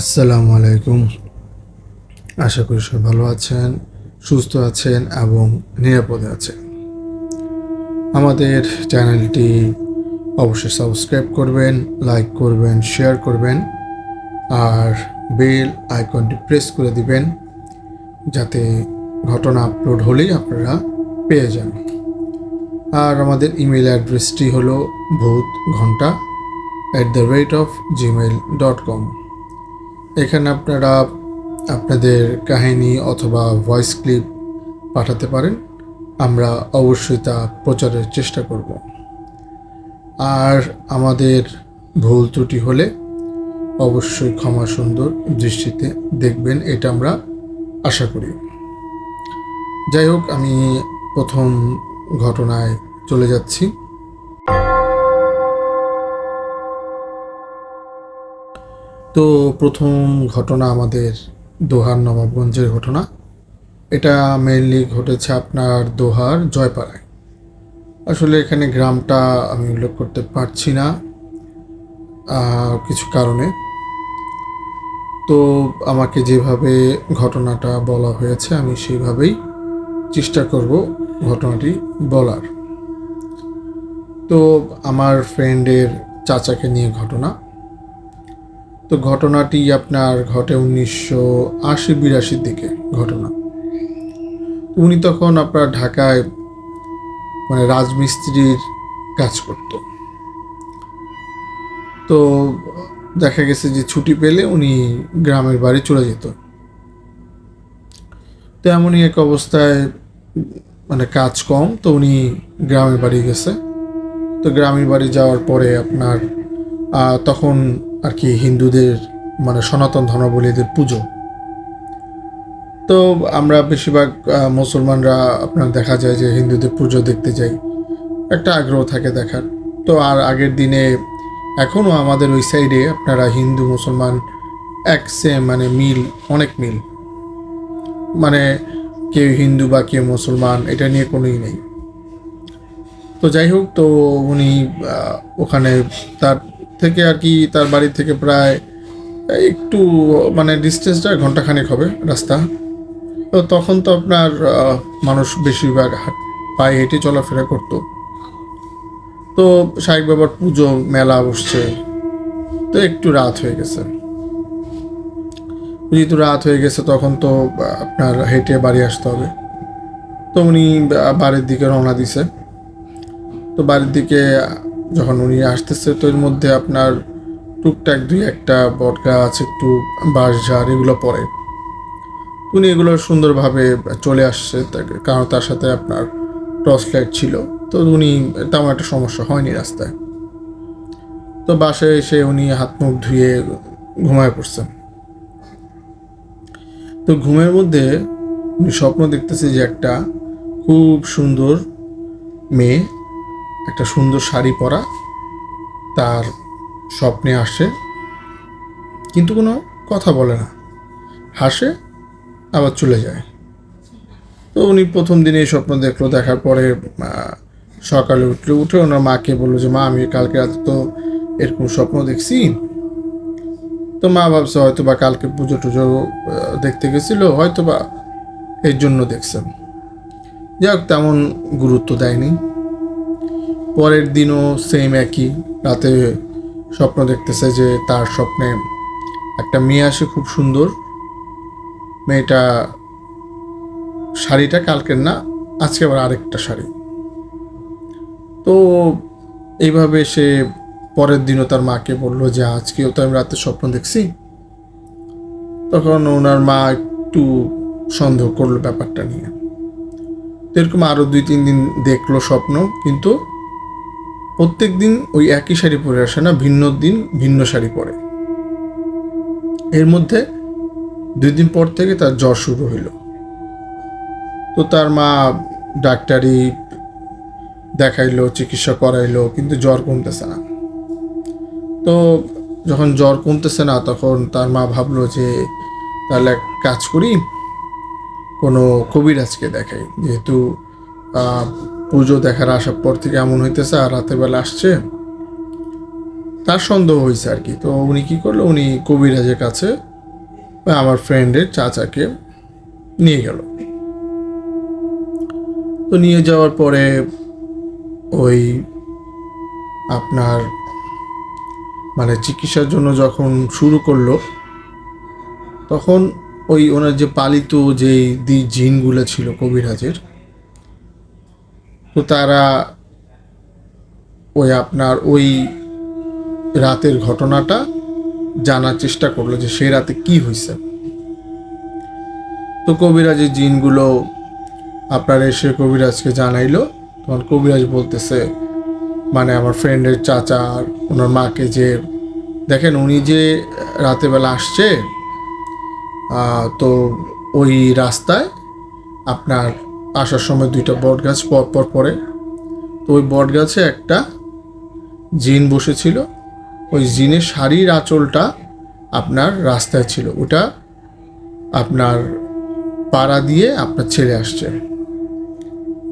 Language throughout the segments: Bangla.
আসসালামু আলাইকুম। আশা করি সবাই ভালো আছেন, সুস্থ আছেন এবং নিরাপদে আছেন। আমাদের চ্যানেলটি অবশ্যই সাবস্ক্রাইব করবেন, লাইক করবেন, শেয়ার করবেন, আর বেল আইকনটি প্রেস করে দিবেন, যাতে ঘটনা আপলোড হলেই আপনারা পেয়ে যান। আর আমাদের ইমেল অ্যাড্রেসটি হলো ভূত ঘণ্টা at the rate of Gmail dot com এখানে আপনারা আপনাদের কাহিনী অথবা ভয়েস ক্লিপ পাঠাতে পারেন। আমরা অবশ্যই তা প্রচারের চেষ্টা করব। আর আমাদের ভুল ত্রুটি হলে অবশ্যই ক্ষমা সুন্দর দৃষ্টিতে দেখবেন, এটা আমরা আশা করি। যাই হোক, আমি প্রথম ঘটনায় চলে যাচ্ছি। তো প্রথম ঘটনা আমাদের দোহার নবাবগঞ্জের ঘটনা। এটা মেইনলি ঘটেছে আপনার দোহার জয়পাড়ায়। আসলে এখানে গ্রামটা আমি উল্লেখ করতে পারছি না কিছু কারণে। তো আমাকে যেভাবে ঘটনাটা বলা হয়েছে, আমি সেইভাবেই চেষ্টা করব ঘটনাটি বলার। তো আমার ফ্রেন্ডের চাচাকে নিয়ে ঘটনা। তো ঘটনাটি আপনার ঘটে উনিশশো আশি বিরাশির দিকে ঘটনা। উনি তখন আপনার ঢাকায় মানে রাজমিস্ত্রির কাজ করত। তো দেখা গেছে যে ছুটি পেলে উনি গ্রামের বাড়ি চলে যেত। তো এমনই এক অবস্থায় মানে কাজ কম, তো উনি গ্রামের বাড়ি গেছে। তো গ্রামের বাড়ি যাওয়ার পরে আপনার তখন আর কি হিন্দুদের মানে সনাতন ধর্মাবলীদের পুজো। তো আমরা বেশিরভাগ মুসলমানরা আপনার দেখা যায় যে হিন্দুদের পুজো দেখতে যাই। একটা আগ্রহ থাকে দেখার। তো আর আগের দিনে এখনও আমাদের ওই সাইডে আপনারা হিন্দু, মুসলমান এক সেম মানে মিল, অনেক মিল। মানে কেউ হিন্দু বা কেউ মুসলমান, এটা নিয়ে কোনোই নেই। তো যাই হোক, তো উনি ওখানে তার থেকে আর কি তার বাড়ি থেকে প্রায় একটু মানে ডিস্টেন্সটা ঘন্টাখানেক হবে রাস্তা। তো তখন তো আপনার মানুষ বেশিরভাগ পায়ে হেঁটে চলাফেরা করতো। তো শাহিক বাবার পুজো, মেলা বসছে। তো একটু রাত হয়ে গেছে। যেহেতু রাত হয়ে গেছে, তখন তো আপনার হেঁটে বাড়ি আসতে হবে। তো উনি বাড়ির দিকে রওনা দিছে। তো বাড়ির দিকে যখন উনি আসতেছে, তো এর মধ্যে আপনার টুকটাক দুই একটা বট গাছ, একটু বাঁশ ঝাড়, এগুলো পড়ে। উনি এগুলো সুন্দরভাবে চলে আসছে কারণ তার সাথে আপনার টর্চ লাইট ছিল। তো উনি, তেমন একটা সমস্যা হয়নি রাস্তায়। তো বাসায় এসে উনি হাত মুখ ধুয়ে ঘুমায় পড়ছেন। তো ঘুমের মধ্যে উনি স্বপ্ন দেখতেছে যে একটা খুব সুন্দর মেয়ে একটা সুন্দর শাড়ি পরা তার স্বপ্নে আসে, কিন্তু কোনো কথা বলে না। হাসে, আবার চলে যায়। তো উনি প্রথম দিনে এই স্বপ্ন দেখল, দেখার পরে সকালে উঠল, উঠে ওনার মাকে বলল যে, মা, আমি কালকে রাতে তো এরকম স্বপ্ন দেখছি। তো মা ভাবছে হয়তো বা কালকে পুজো টুজো দেখতে গেছিল হয়তো বা এর জন্য দেখছেন। যাই হোক তেমন গুরুত্ব দেয়নি। পরের দিনও সেম একই। রাতে স্বপ্ন দেখতেছে যে তার স্বপ্নে একটা মেয়ে আসে খুব সুন্দর। মেয়েটা শাড়িটা কালকের না, আজকে আবার আরেকটা শাড়ি। তো এইভাবে সে পরের দিনও তার মাকে বলল যে, আজকেও তো আমি রাতে স্বপ্ন দেখছি। তখন ওনার মা একটু সন্দেহ করল ব্যাপারটা নিয়ে। এরকম আরও দুই, তিন দিন দেখল স্বপ্ন, কিন্তু প্রত্যেক দিন ওই একই শাড়ি পরে আসে না, ভিন্ন দিন ভিন্ন শাড়ি পরে। এর মধ্যে দুই দিন পর থেকে তার জ্বর শুরু হইল। তো তার মা ডাক্তারি দেখাইলো, চিকিৎসা করাইলো, কিন্তু জ্বর কমতেছে না। তো যখন জ্বর কমতেছে না, তখন তার মা ভাবলো যে, তাহলে এক কাজ করি, কোনো কবিরাজকে দেখাই। যেহেতু পুজো দেখার আসার পর থেকে এমন হইতেছে, আর রাতের বেলা আসছে। তার সন্দেহ হয়েছে আর কি। তো উনি কি করল? উনি কবিরাজের কাছে আমার ফ্রেন্ডের চাচাকে নিয়ে গেল। তো নিয়ে যাওয়ার পরে ওই আপনার মানে চিকিৎসার জন্য যখন শুরু করল, তখন ওই ওনার যে পালিত যেই দি জিনগুলো ছিল কবিরাজের তো তারা ওই আপনার ওই রাতের ঘটনাটা জানার চেষ্টা করল যে সেই রাতে কি হয়েছে তো কবিরাজের জিনগুলো আপনার এসে কবিরাজকে জানাইলো। তখন কবিরাজ বলতেছে মানে আমার ফ্রেন্ডের চাচা ওনার মাকে যে, দেখেন উনি যে রাতের বেলা আসছে তো ওই রাস্তায় আপনার আসার সময় দুইটা বট গাছ পর পর। পরে তো ওই বট গাছে একটা জিন বসেছিল। ওই জিনের শাড়ির আঁচলটা আপনার রাস্তায় ছিল। ওটা আপনার পাড়া দিয়ে আপনার ছেড়ে আসছে।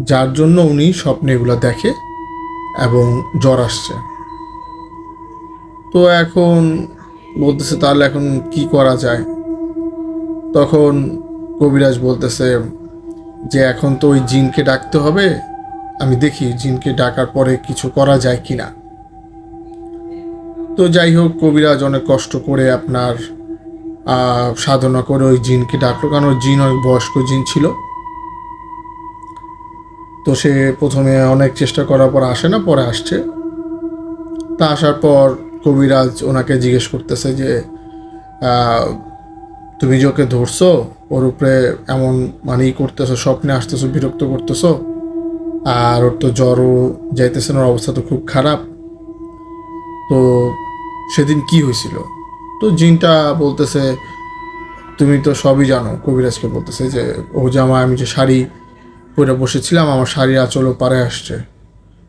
যার জন্য উনি স্বপ্নে এগুলো দেখে এবং জ্বর আসছে। তো এখন বলতেছে, তাহলে এখন কি করা যায়? তখন কবিরাজ বলতেছে যে এখন তো ওই জিনকে ডাকতে হবে। আমি দেখি জিনকে ডাকার পরে কিছু করা যায় কি না তো যাই হোক, কবিরাজ অনেক কষ্ট করে আপনার সাধনা করে ওই জিনকে ডাকলো। কারণ ওই জিন অনেক বয়স্ক জিন ছিল। তো সে প্রথমে অনেক চেষ্টা করার পর আসে না, পরে আসছে। তা আসার পর কবিরাজ ওনাকে জিজ্ঞেস করতেছে যে তুমি যে ধরছো, ওর উপরে এমন মানেই করতেছো, স্বপ্নে আসতেছো, বিরক্ত করতেছো, আর ওর তো জ্বরও যাইতেছে না, ওর অবস্থা তো খুব খারাপ। তো সেদিন কি হয়েছিল? তো জিনটা বলতেছে, তুমি তো সবই জানো, কবিরাজকে বলতেছে যে, ও জামা আমি যে শাড়ি পরে বসেছিলাম, আমার শাড়ি আঁচলও পারে আসছে।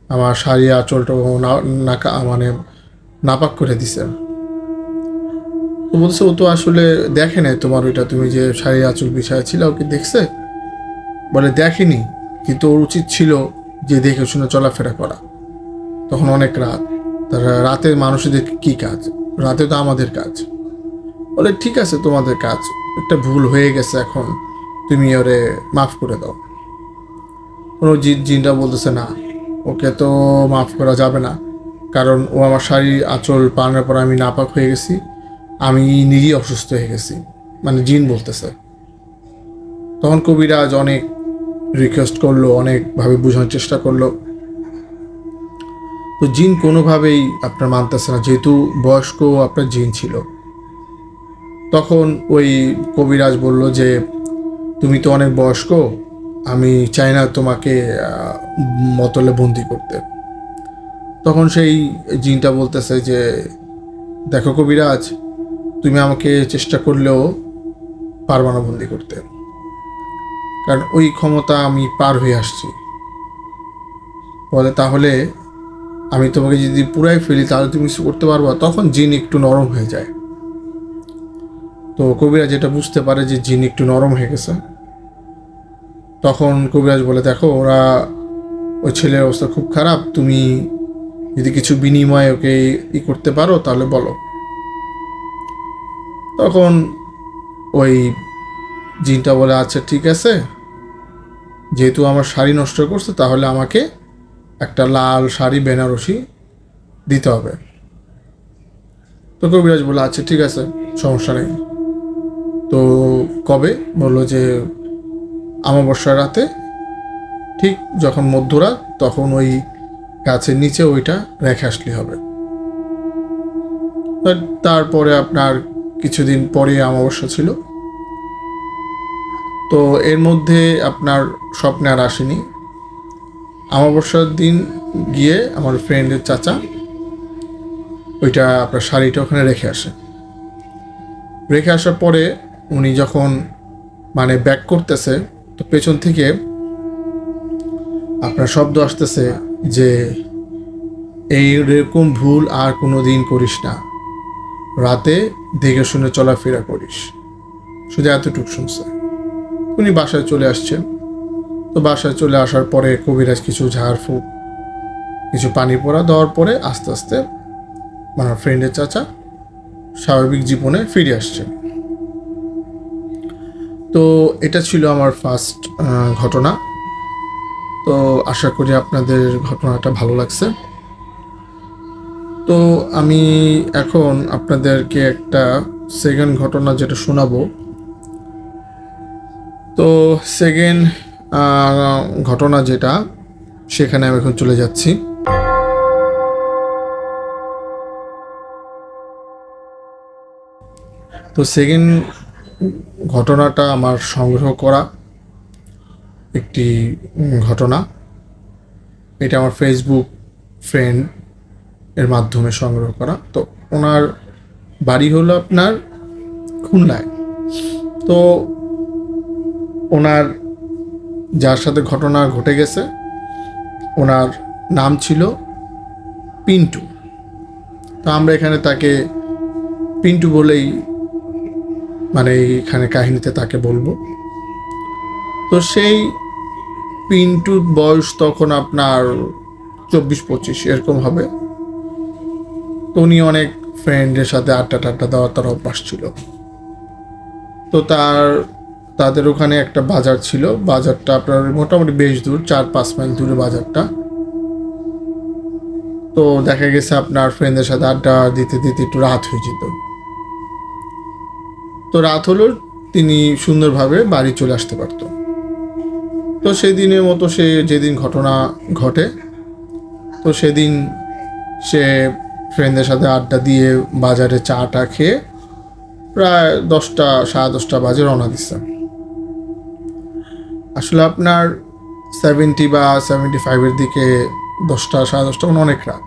আমার শাড়ি আঁচলটা ও না- মানে নাপাক করে দিছে। তো বলছে ও তো আসলে দেখে নাই তোমার ওইটা, তুমি যে শাড়ি আঁচল বিছায় ছিল ওকে দেখছে? বলে দেখেনি, কিন্তু ওর উচিত ছিল যে দেখে শুনে চলাফেরা করা। তখন অনেক রাত তারা রাতের মানুষদের কি কাজ? রাতে তো আমাদের কাজ। বলে, ঠিক আছে, তোমাদের কাজ। একটা ভুল হয়ে গেছে এখন, তুমি ওরে মাফ করে দাও। কোনো জিন জিনটা বলতেছে, না, ওকে তো মাফ করা যাবে না, কারণ ও আমার শাড়ির আঁচল, পানের পর আমি নাপাক হয়ে গেছি। আমি নিজেই অসুস্থ হয়ে গেছি। মানে জিন বলতেছে। তখন কবিরাজ অনেক রিকোয়েস্ট করল, অনেকভাবে বোঝানোর চেষ্টা করল। তো জিন কোনোভাবেই আপনার মানতেছে না, যেহেতু বয়স্ক আপনার জিন ছিল। তখন ওই কবিরাজ বলল যে, তুমি তো অনেক বয়স্ক, আমি চাই না তোমাকে মতলে বন্দি করতে। তখন সেই জিনটা বলতেছে যে, দেখো কবিরাজ তুমি আমাকে চেষ্টা করলেও পারবা না বন্দি করতে। কারণ ওই ক্ষমতা আমি পার হয়ে আসছি। বলে, তাহলে আমি তোমাকে যদি পুরাই ফেলি, তাহলে তুমি কিছু করতে পারবা? তখন জিন একটু নরম হয়ে যায়। তো কবিরাজ এটা বুঝতে পারে যে জিন একটু নরম হয়ে গেছে। তখন কবিরাজ বলে, দেখো, ওরা, ওই ছেলের অবস্থা খুব খারাপ। তুমি যদি কিছু বিনিময়ে ওকে ই করতে পারো, তাহলে বলো। তখন ওই জিনটা বলে আচ্ছা ঠিক আছে। যেহেতু আমার শাড়ি নষ্ট করছে, তাহলে আমাকে একটা লাল শাড়ি বেনারসি দিতে হবে। তো কবিরাজ বলে আচ্ছা ঠিক আছে, সমস্যা নেই। তো কবে? বলল যে, আমাবস্যার রাতে। ঠিক যখন মধ্যরাত, তখন ওই গাছের নিচে ওইটা রেখে আসলে হবে। তারপরে আপনার কিছুদিন পরে অমাবস্যা ছিল। তো এর মধ্যে আপনার স্বপ্নে আর আসেনি। অমাবস্যার দিন গিয়ে আমার ফ্রেন্ডের চাচা, ওইটা আপনার শাড়িটা ওখানে রেখে আসে। রেখে আসার পরে উনি যখন মানে ব্যাক করতেছে, তো পেছন থেকে আপনার শব্দ আসতেছে যে, এই এইরকম ভুল আর কোনো দিন করিস না। রাতে দেখে শুনে চলাফেরা করিস। শুধু এতটুকু শুনছে উনি বাসায় চলে আসছেন। তো বাসায় চলে আসার পরে কবিরাজ কিছু ঝাড়ফুঁক কিছু পানি পড়া দেওয়ার পরে আস্তে আস্তে আমার ফ্রেন্ডের চাচা স্বাভাবিক জীবনে ফিরে আসছে তো এটা ছিল আমার ফার্স্ট ঘটনা। তো আশা করি আপনাদের ঘটনাটা ভালো লাগছে। তো আমি এখন আপনাদেরকে একটা সেকেন্ড ঘটনা যেটা শোনাবো। তো সেকেন্ড ঘটনা যেটা, সেখানে আমি এখন চলে যাচ্ছি। তো সেকেন্ড ঘটনাটা আমার সংগ্রহ করা একটি ঘটনা। এটা আমার ফেসবুক ফ্রেন্ড এর মাধ্যমে সংগ্রহ করা। তো ওনার বাড়ি হলো আপনার খুলনায়। তো ওনার যার সাথে ঘটনা ঘটে গেছে, ওনার নাম ছিল পিন্টু। তো আমরা এখানে তাকে পিন্টু বলেই মানে এখানে কাহিনীতে তাকে বলব। তো সেই পিন্টুর বয়স তখন আপনার চব্বিশ পঁচিশ, এরকম হবে। উনি অনেক ফ্রেন্ডের সাথে আড্ডা টাড্ডা দেওয়ার তার অভ্যাস ছিল। তো তার, তাদের ওখানে একটা বাজার ছিল। বাজারটা আপনার মোটামুটি বেশ দূর, চার পাঁচ মাইল দূরে বাজারটা। তো দেখা গেছে আপনার ফ্রেন্ডের সাথে আড্ডা দিতে দিতে একটু রাত হয়ে যেত। তো রাত হলো তিনি সুন্দরভাবে বাড়ি চলে আসতে পারত। তো সেই দিনের মতো সে যেদিন ঘটনা ঘটে, তো সেদিন সে ফ্রেন্ডদের সাথে আড্ডা দিয়ে বাজারে চাটা খেয়ে প্রায় দশটা, সাড়ে দশটা বাজে রওনা দিচ্ছে আসলে আপনার সেভেন্টি বা সেভেন্টি ফাইভের দিকে দশটা, সাড়ে দশটা মানে অনেক রাত।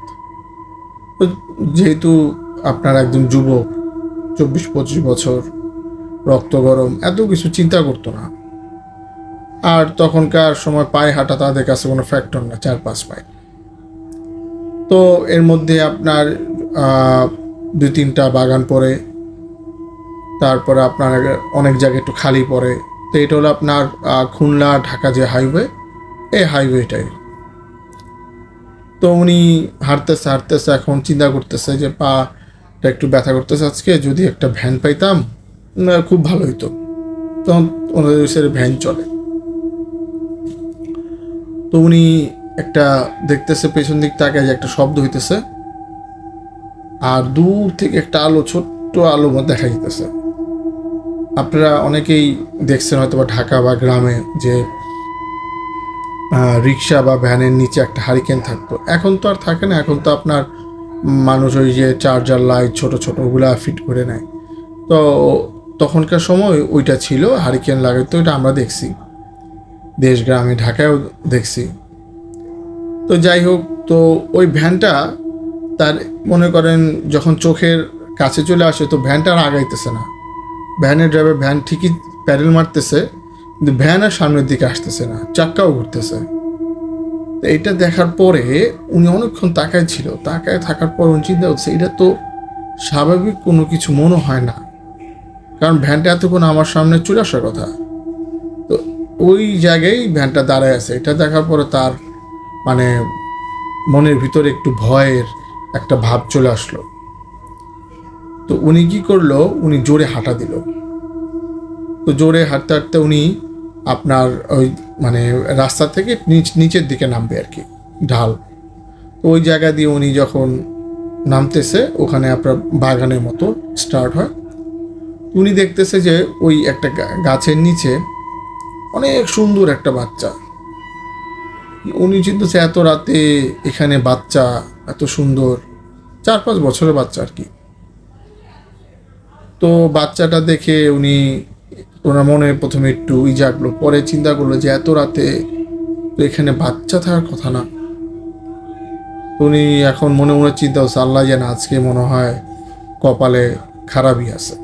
যেহেতু আপনার একজন যুবক, চব্বিশ, পঁচিশ বছর, রক্ত গরম, এত কিছু চিন্তা করতো না। আর তখনকার সময় পায়ে হাঁটা তাদের কাছে কোনো ফ্যাক্টর না, চার, পাঁচ মাইল। তো এর মধ্যে আপনার দুই তিনটা বাগান পড়ে, তারপরে আপনার অনেক জায়গায় একটু খালি পড়ে। তো এটা হলো আপনার খুলনা ঢাকা যে হাইওয়ে এই হাইওয়েটাই তো উনি হাঁটতেছে হাঁটতেছে, এখন চিন্তা করতেছে যে পাটা একটু ব্যথা করতেছে আজকে, যদি একটা ভ্যান পাইতাম খুব ভালো হইতো। তখন ওনাদের ভ্যান চলে। তো উনি একটা দেখতেছে, পেছন দিক তাকায় যে একটা শব্দ হইতেছে। আর দূর থেকে একটা আলো, ছোট্ট আলো দেখা যেতেছে আপনারা অনেকেই দেখছেন হয়তো বা ঢাকা বা গ্রামে যে রিক্সা বা ভ্যানের নিচে একটা হারিকেন থাকতো। এখন তো আর থাকে না, এখন তো আপনার মানুষ ওই যে চার্জার, লাইট, ছোট ছোট ওগুলা ফিট করে নেয়। তো তখনকার সময় ওইটা ছিল, হারিকেন লাগাইতো, ওইটা আমরা দেখছি। দেশ, গ্রামে, ঢাকায়ও দেখছি। তো যাই হোক, তো ওই ভ্যানটা তার, মনে করেন যখন চোখের কাছে চলে আসে, তো ভ্যানটা আর আগাইতেছে না। ভ্যানের ড্রাইভার ভ্যান ঠিকই প্যারেল মারতেছে, কিন্তু ভ্যান আর সামনের দিকে আসতেছে না, চাক্কাও ঘুরতেছে। তো এটা দেখার পরে উনি অনেকক্ষণ তাকায় ছিল, তাকায় থাকার পর উনি চিন্তা করছে এটা তো স্বাভাবিক কোনো কিছু মনে হয় না, কারণ ভ্যানটা এতক্ষণ আমার সামনে চলে আসার কথা। তো ওই জায়গায় ভ্যানটা দাঁড়ায় আছে, এটা দেখার পরে তার মানে মনের ভিতরে একটু ভয়ের একটা ভাব চলে আসলো। তো উনি কি করল? উনি জোরে হাঁটা দিল। তো জোরে হাঁটতে হাঁটতে উনি আপনার ওই মানে রাস্তা থেকে নিচ, নিচের দিকে নামবে আর কি, ঢাল। তো ওই জায়গা দিয়ে উনি যখন নামতেছে, ওখানে আপনার বাগানের মতো স্টার্ট হয়। উনি দেখতেছে যে ওই একটা গাছের নিচে অনেক সুন্দর একটা বাচ্চা। উনি চিন্তাছে এত রাতে এখানে বাচ্চা, এত সুন্দর, চার পাঁচ বছরের বাচ্চা আর কি। তো বাচ্চাটা দেখে উনি, ওনার মনে প্রথমে একটু ই জাগলো, পরে চিন্তা করল যে এত রাতে তো এখানে বাচ্চা থাকার কথা না। উনি এখন মনে মনে চিন্তা হচ্ছে আল্লাহ যেন আজকে মনে হয় কপালে খারাপই আছে।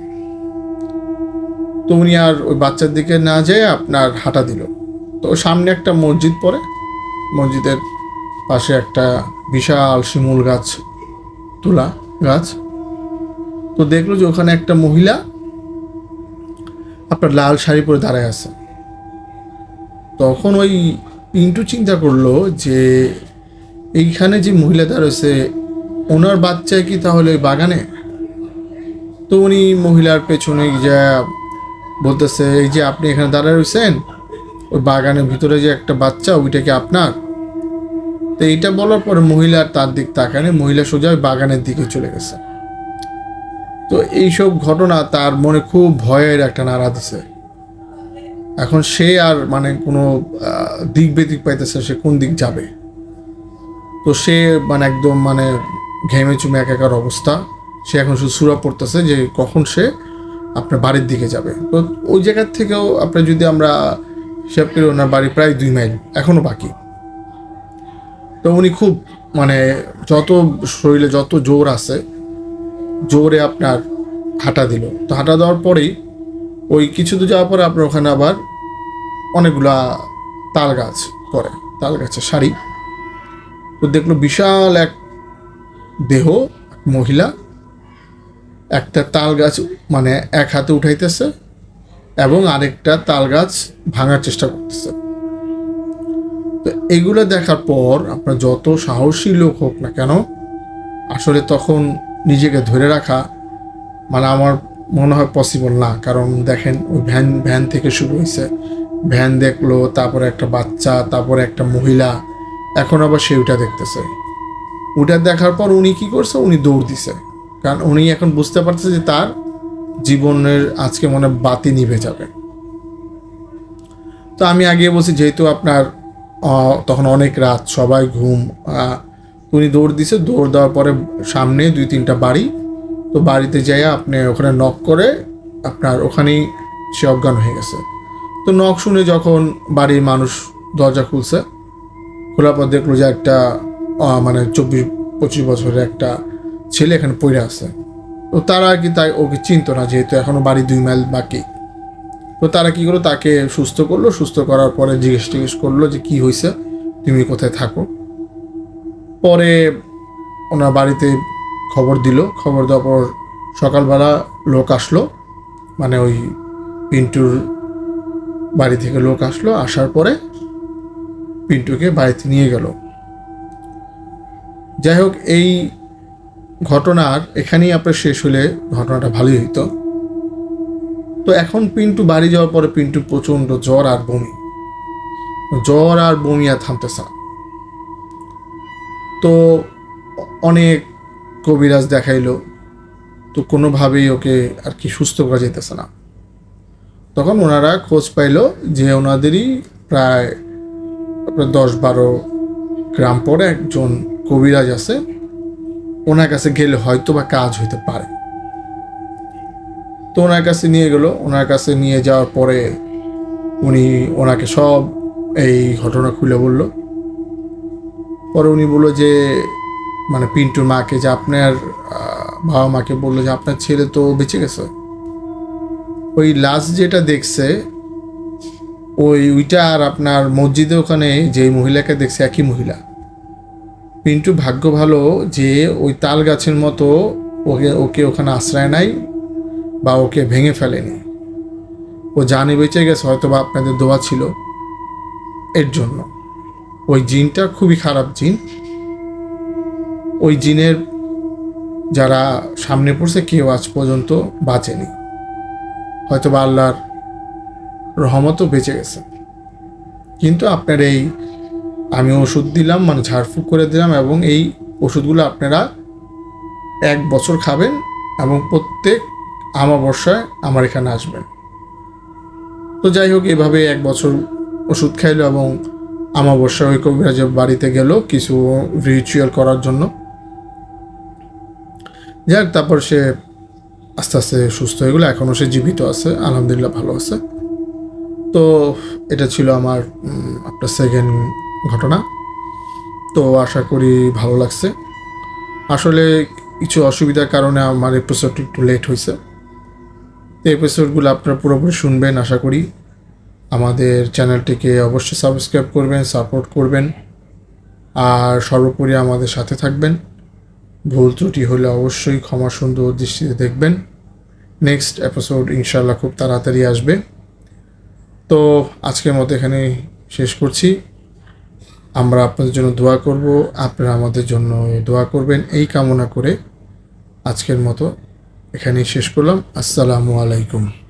তো উনি আর ওই বাচ্চার দিকে না যেয়ে আপনার হাঁটা দিল। তো সামনে একটা মসজিদ পড়ে মসজিদের পাশে একটা বিশাল শিমুল গাছ, তোলা গাছ। তো দেখল যে ওখানে একটা মহিলা আপনার লাল শাড়ি পরে দাঁড়ায় আছে। তখন ওই পিন্টু চিন্তা করল যে এইখানে যে মহিলা দাঁড়াচ্ছে ওনার বাচ্চায় কি তাহলে ওই বাগানে? তো উনি মহিলার পেছনে যা বলতেছে, এই যে আপনি এখানে দাঁড়ায় রয়েছেন ওই বাগানের ভিতরে যে একটা বাচ্চা, ওইটা কি আপনার? তো এইটা বলার পরে মহিলার তার দিক তাকানে মহিলা সোজা বাগানের দিকে চলে গেছে। তো এইসব ঘটনা তার মনে খুব ভয়ের একটা নাড়া দিছে। এখন সে আর মানে কোনো দিক বেদিক পাইতেছে সে কোন দিক যাবে? তো সে মানে একদম মানে ঘেমে চুমে একাকার অবস্থা। সে এখন শুধু সুরা পড়তেছে যে কখন সে আপনার বাড়ির দিকে যাবে। তো ওই জায়গার থেকেও আপনার যদি আমরা করি ওনার বাড়ি প্রায় দুই মাইল এখনও বাকি। তো উনি খুব মানে যত শরীরে যত জোর আছে, জোরে আপনার হাঁটা দিল। তো হাঁটা দেওয়ার পরেই ওই কিছু দূর যাওয়ার পরে আপনার ওখানে আবার অনেকগুলা তাল গাছ পরে তাল গাছের শাড়ি তো দেখল বিশাল এক দেহ মহিলা, একটা তাল গাছ মানে এক হাতে উঠাইতেছে এবং আরেকটা তাল গাছ ভাঙার চেষ্টা করতেছে। তো এগুলো দেখার পর আপনার যত সাহসী লোক হোক না কেন, আসলে তখন নিজেকে ধরে রাখা মানে আমার মনে হয় পসিবল না। কারণ দেখেন, ওই ভ্যান ভ্যান থেকে শুরু হয়েছে। ভ্যান দেখল, তারপরে একটা বাচ্চা, তারপরে একটা মহিলা, এখন আবার সে ওটা দেখতেছে। ওটা দেখার পর উনি কি করছে? উনি দৌড় দিছে। কারণ উনি এখন বুঝতে পারছে যে তার জীবনের আজকে মনে বাতি নিভে যাবে। তো আমি আগে বলছি, যেহেতু আপনার তখন অনেক রাত, সবাই ঘুম উনি দৌড় দিছে, দৌড় দেওয়ার পরে সামনে দুই তিনটা বাড়ি, তো বাড়িতে যাইয়া আপনি ওখানে নক করে আপনার ওখানেই সে অজ্ঞান হয়ে গেছে। তো নক শুনে যখন বাড়ির মানুষ দরজা খুলছে, খোলার পর দেখল যে একটা মানে চব্বিশ, পঁচিশ বছরের একটা ছেলে এখানে পড়ে আছে। তো তারা আর কি তাই ওকে চিনতো না, যেহেতু এখনও বাড়ি দুই মাইল বাকি। তো তারা কী করল, তাকে সুস্থ করল, সুস্থ করার পরে জিজ্ঞেস টিজ্ঞেস করল যে কি হয়েছে, তুমি কোথায় থাকো। পরে ওনার বাড়িতে খবর দিল, খবর দেওয়ার পর সকালবেলা লোক আসলো মানে ওই পিন্টুর বাড়ি থেকে লোক আসলো, আসার পরে পিন্টুকে বাড়িতে নিয়ে গেল। যাই হোক, এই ঘটনার এখানেই আপনার শেষ হলে ঘটনাটা ভালোই হইতো। তো এখন পিন্টু বাড়ি যাওয়ার পরে পিন্টু প্রচণ্ড জ্বর আর বমি। জ্বর আর বমি আর থামতেছে না। তো অনেক কবিরাজ দেখাইলো, তো কোনোভাবেই ওকে আর কি সুস্থ করা যেতেছে না। তখন ওনারা খোঁজ পাইলো যে ওনাদেরই প্রায় দশ বারো গ্রাম পরে একজন কবিরাজ আছে ওনার কাছে গেলে হয়তো বা কাজ হইতে পারে। তো ওনার কাছে নিয়ে গেল, ওনার কাছে নিয়ে যাওয়ার পরে উনি ওনাকে সব এই ঘটনা খুলে বলল। পরে উনি বলল যে মানে পিন্টুর মাকে যে আপনার বাবা মাকে বলল যে আপনার ছেলে তো বেঁচে গেছে। ওই লাস্ট যেটা দেখছে, ওই ওইটা আর আপনার মসজিদে ওখানে যে মহিলাকে দেখছে একই মহিলা। পিন্টু ভাগ্য ভালো যে ওই তাল গাছের মতো ওকে ওকে ওখানে আশ্রয় নাই বা ওকে ভেঙে ফেলেনি। ও জানে বেঁচে গেছে হয়তো বা আপনাদের দোয়া ছিল এর জন্য। ওই জিনটা খুবই খারাপ জিন। ওই জিনের যারা সামনে পড়ছে কেউ আজ পর্যন্ত বাঁচেনি। হয়তো বা আল্লাহর রহমতও বেঁচে গেছে। কিন্তু আপনার এই আমি ওষুধ দিলাম মানে ঝাড়ফুঁক করে দিলাম এবং এই ওষুধগুলো আপনারা এক বছর খাবেন এবং প্রত্যেক আমাবস্যায় আমার এখানে আসবেন। তো যাই হোক, এভাবে এক বছর ওষুধ খাইলো এবং আমাবস্যা ওই কবিরাজের বাড়িতে গেল কিছু রিচুয়াল করার জন্য। যাই হোক, তারপর সে আস্তে আস্তে সুস্থ হয়ে গেলো, এখনও সে জীবিত আছে, আলহামদুলিল্লাহ ভালো আছে। তো এটা ছিল আমার আপনার সেকেন্ড ঘটনা। তো আশা করি ভালো লাগছে। আসলে কিছু অসুবিধার কারণে আমার এপিসোডটি একটু লেট হয়েছে। তো এপিসোডগুলো আপনারা পুরোপুরি শুনবেন, আশা করি। আমাদের চ্যানেলটিকে অবশ্যই সাবস্ক্রাইব করবেন সাপোর্ট করবেন। আর সর্বোপরি আমাদের সাথে থাকবেন। ভুল ত্রুটি হলে অবশ্যই ক্ষমা সুন্দর দৃষ্টিতে দেখবেন। নেক্সট এপিসোড ইনশাল্লাহ খুব তাড়াতাড়ি আসবে। তো আজকের মতো এখানে শেষ করছি। আমরা আপনাদের জন্য দোয়া করব, আপনারা আমাদের জন্য দোয়া করবেন। এই কামনা করে আজকের মতো এখানেই শেষ করলাম। আসসালামু আলাইকুম।